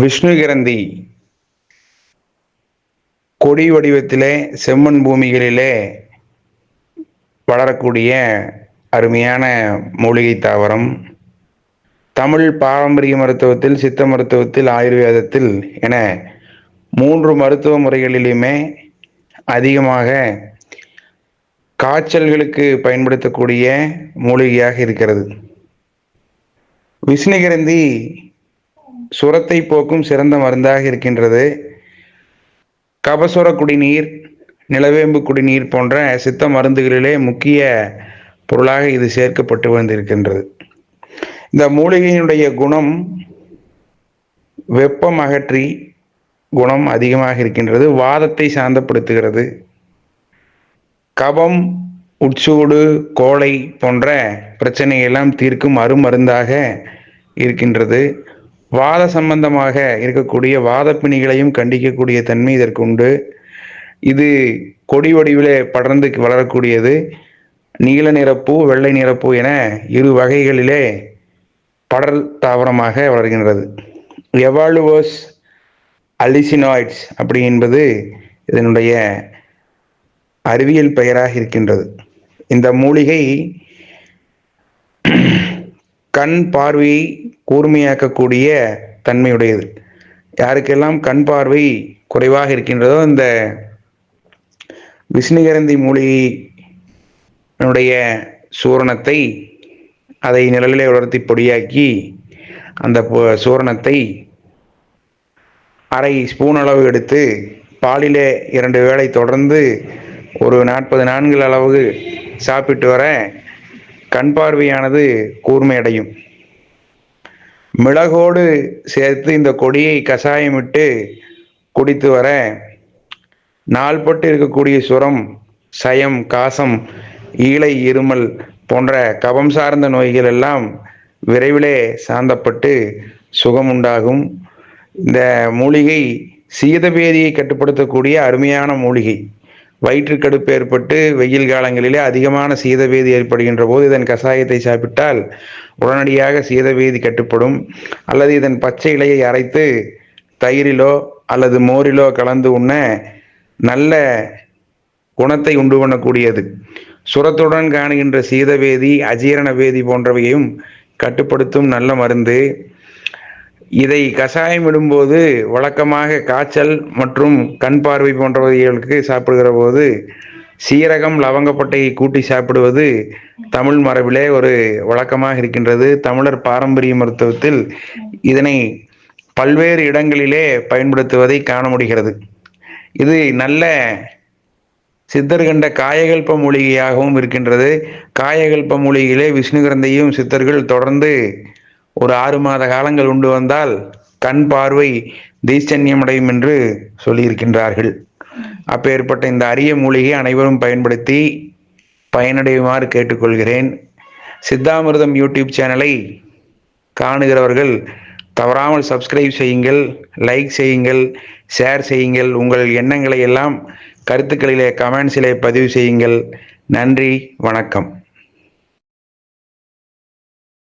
விஷ்ணுகிரந்தி கொடி வடிவத்திலே செம்மண் பூமிகளிலே வளரக்கூடிய அருமையான மூலிகை தாவரம். தமிழ் பாரம்பரிய மருத்துவத்தில் சித்த மருத்துவத்தில் ஆயுர்வேதத்தில் என மூன்று மருத்துவ முறைகளிலுமே அதிகமாக காய்ச்சல்களுக்கு பயன்படுத்தக்கூடிய மூலிகையாக இருக்கிறது. விஷ்ணுகிரந்தி சுரத்தை போக்கும் சிறந்த மருந்தாக இருக்கின்றது. கபசுர குடிநீர் நிலவேம்பு குடிநீர் போன்ற சித்த மருந்துகளிலே முக்கிய பொருளாக இது சேர்க்கப்பட்டு வந்திருக்கின்றது. இந்த மூலிகையினுடைய குணம் வெப்பம் அகற்றி குணம் அதிகமாக இருக்கின்றது. வாதத்தை சாந்தப்படுத்துகிறது. கபம் உட்சூடு கோளை போன்ற பிரச்சனையெல்லாம் தீர்க்கும் அருமருந்தாக இருக்கின்றது. வாத சம்பந்தமாக இருக்கக்கூடிய வாதப்பிணிகளையும் கண்டிக்கக்கூடிய தன்மை இதற்கு உண்டு இது கொடி வடிவிலே படர்ந்து வளரக்கூடியது. நீல நிறப்பூ வெள்ளை நிறப்பூ என இரு வகைகளிலே படர் தாவரமாக வளர்கின்றது. எவாலுவோஸ் அலிசினாய்ட்ஸ் அப்படி என்பது இதனுடைய அறிவியல் பெயராக இருக்கின்றது. இந்த மூலிகை கண் பார்வையை கூர்மையாக்கக்கூடிய தன்மையுடையது. யாருக்கெல்லாம் கண் பார்வை குறைவாக இருக்கின்றதோ இந்த விஷ்ணுகரந்தி மூலிகையினுடைய சூரணத்தை அதை நிழலிலே உலர்த்தி பொடியாக்கி அந்த சூரணத்தை அரை ஸ்பூன் அளவு எடுத்து பாலிலே இரண்டு வேளை தொடர்ந்து ஒரு நாற்பது நான்கு அளவு சாப்பிட்டு வர கண் பார்வையானது கூர்மையடையும். மிளகோடு சேர்த்து இந்த கொடியை கஷாயமிட்டு குடித்து வர நாள்பட்டு இருக்கக்கூடிய சுரம் சயம் காசம் ஈழை இருமல் போன்ற கபம் சார்ந்த நோய்கள் எல்லாம் விரைவிலே சாந்தப்பட்டு சுகம் உண்டாகும் இந்த மூலிகை சீதபேதியை கட்டுப்படுத்தக்கூடிய அருமையான மூலிகை. வயிற்றுக்கடுப்பு ஏற்பட்டு வெயில் காலங்களிலே அதிகமான சீதவேதி ஏற்படுகின்ற போது இதன் கஷாயத்தை சாப்பிட்டால் உடனடியாக சீதவேதி கட்டுப்படும். அல்லது இதன் பச்சை இலையை அரைத்து தயிரிலோ அல்லது மோரிலோ கலந்து உண்ண நல்ல குணத்தை உண்டு பண்ணக்கூடியது. சுரத்துடன் காணுகின்ற சீதவேதி அஜீரண வேதி போன்றவையும் கட்டுப்படுத்தும் நல்ல மருந்து. இதை கஷாயம் இடும்போது வழக்கமாக காய்ச்சல் மற்றும் கண் பார்வை போன்றவைகளுக்கு சாப்பிடுகிற போது சீரகம் லவங்கப்பட்டையை கூட்டி சாப்பிடுவது தமிழ் மரபிலே ஒரு வழக்கமாக இருக்கின்றது. தமிழர் பாரம்பரிய மருத்துவத்தில் இதனை பல்வேறு இடங்களிலே பயன்படுத்துவதை காண முடிகிறது. இது நல்ல சித்தர் கண்ட காயகல்ப மூலிகையாகவும் இருக்கின்றது. காயகல்ப மூலிகையிலே விஷ்ணுகிரந்தையும் சித்தர்கள் தொடர்ந்து ஒரு ஆறு மாத காலங்கள் உண்டு வந்தால் கண் பார்வை தீசன்யமடையும் என்று சொல்லியிருக்கின்றார்கள். அப்பேற்பட்ட இந்த அரிய மூலிகை அனைவரும் பயன்படுத்தி பயனடையுமாறு கேட்டுக்கொள்கிறேன். சித்தாமிர்தம் யூடியூப் சேனலை காணுகிறவர்கள் தவறாமல் சப்ஸ்கிரைப் செய்யுங்கள் லைக் செய்யுங்கள் ஷேர் செய்யுங்கள் உங்கள் எண்ணங்களை எல்லாம் கருத்துக்களிலே கமெண்ட்ஸிலே பதிவு செய்யுங்கள். நன்றி வணக்கம்.